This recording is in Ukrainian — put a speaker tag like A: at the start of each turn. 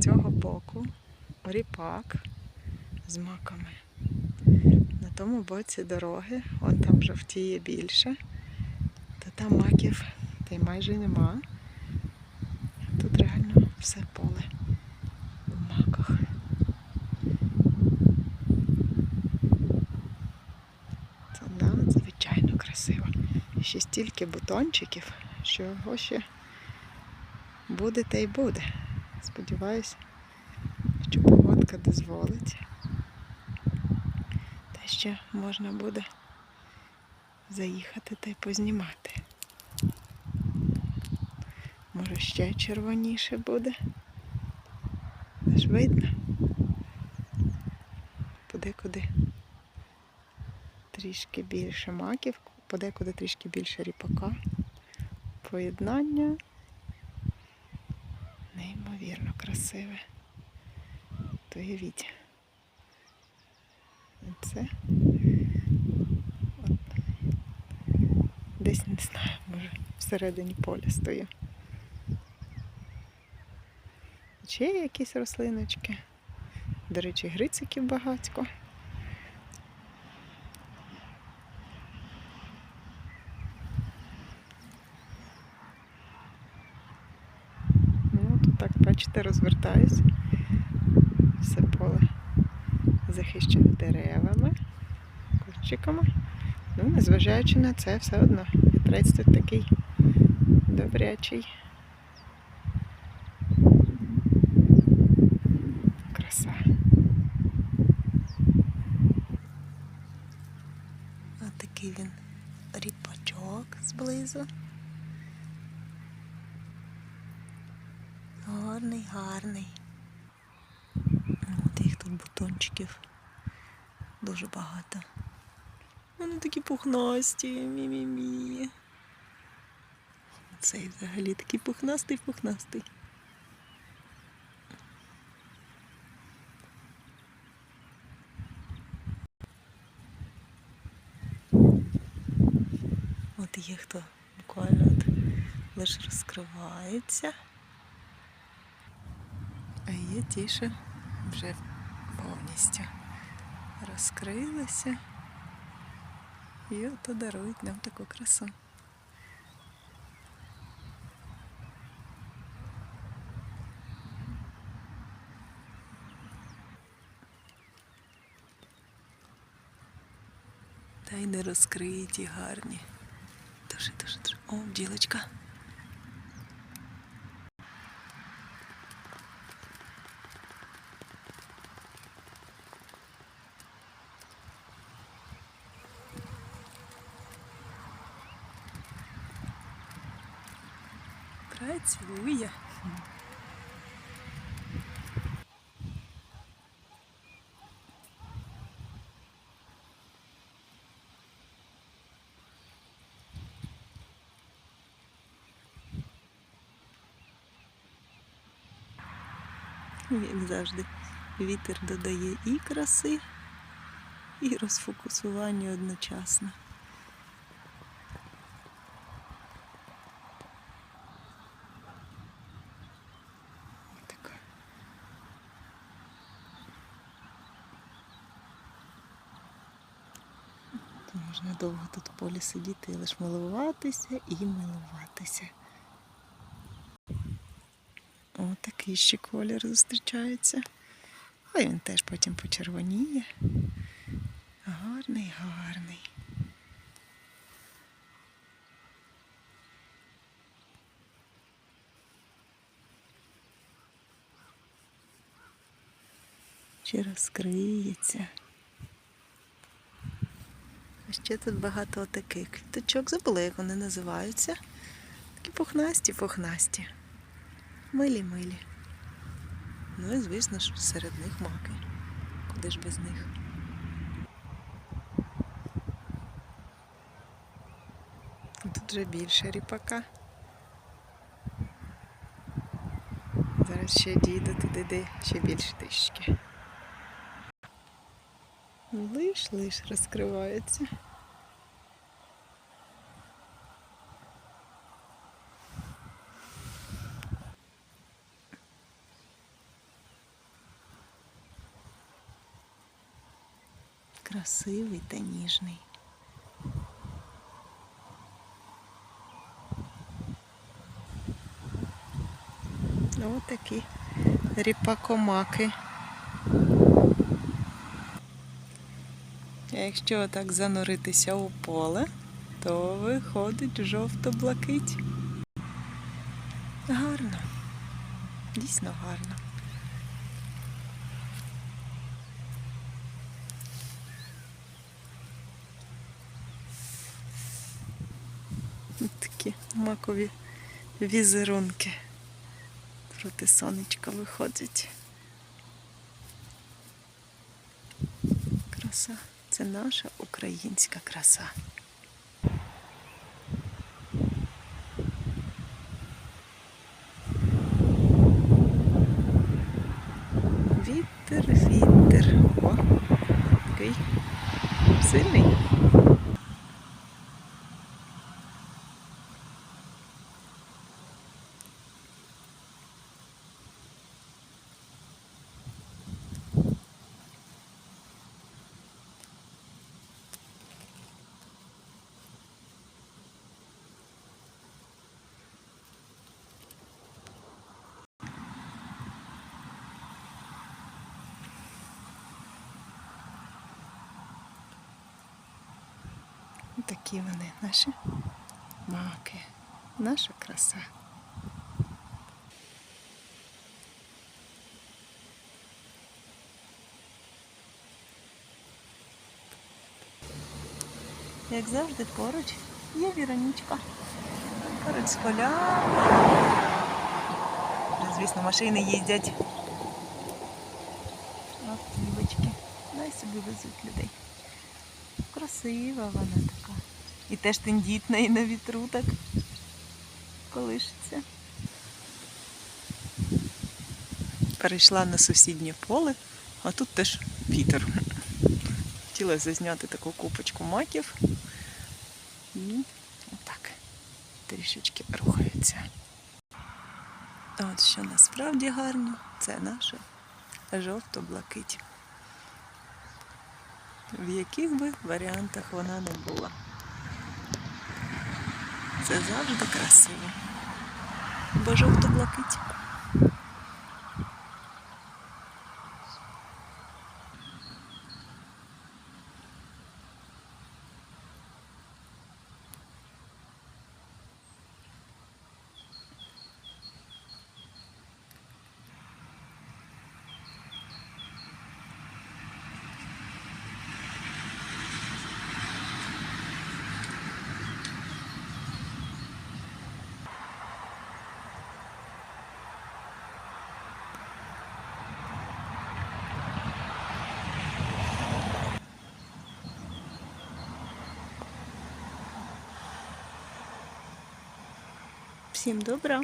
A: цього боку ріпак з маками. На тому боці дороги, он там жовтіє більше, то там маків та й майже нема. Тут реально все поле в маках. Це надзвичайно красиво. І ще стільки бутончиків, що його ще буде та й буде. Сподіваюсь, що погодка дозволить. Та ще можна буде заїхати та й познімати. Може ще червоніше буде. Аж видно. Подекуди трішки більше маків, подекуди трішки більше ріпака. Поєднання красиве. Уявіть. Це от, десь не знаю, може всередині поля стою. Ще є якісь рослиночки. До речі, грициків багатько. Ну, тут так, бачите, розвертаюсь. Все поле захищене деревами, кущиками. Ну, незважаючи на це, все одно вітрець тут такий добрячий. Краса. Ось такий він ріпачок зблизу. Гарний, гарний. От їх тут бутончиків дуже багато. Вони такі пухнасті, мі-мі-мі. Цей взагалі такий пухнастий, пухнастий. От є хто буквально от лише розкривається. А є ті, вже повністю розкрилися. І ото дарують нам таку красу. Та й не розкриті гарні. Дуже, дуже, дуже. Бджілочка. Працює. Як завжди, вітер додає і краси, і розфокусування одночасно. Така. То можна довго тут в полі сидіти і лише милуватися і милуватися. О, такий ще колір зустрічається. А він теж потім почервоніє. Гарний, гарний. Чи розкриється. Ще тут багато таких квіточок. Забула, як вони називаються. Такі пухнасті, пухнасті. Милі, милі. Ну і звісно ж, серед них маки. Куди ж без них? Тут вже більше ріпака. Зараз ще дійду туди, де ще більше тишки. Лиш, лиш розкривається. Красивий та ніжний. Ось такі ріпакомаки. А Якщо так зануритися у поле, то виходить жовто-блакить. Гарно. Дійсно гарно. Ось Такі макові візерунки. Проти сонечка виходять. Краса. Це наша українська краса. Вітер, вітер. О, такий сильний. Такі вони наші маки, наша краса. Як завжди поруч є Віронічка. Поруч з поля. Звісно, машини їздять. Автівочки. Дай собі везуть людей. Красива вона така. І теж тендітна і на вітру так колишиться. Перейшла на сусіднє поле, а тут теж вітер. Хотіла зазняти таку купочку маків. І отак трішечки рухаються. От що насправді гарно, це наша жовто-блакить в яких би варіантах вона не була. Це завжди красиво. Бо жовто-блакить. Всім добра!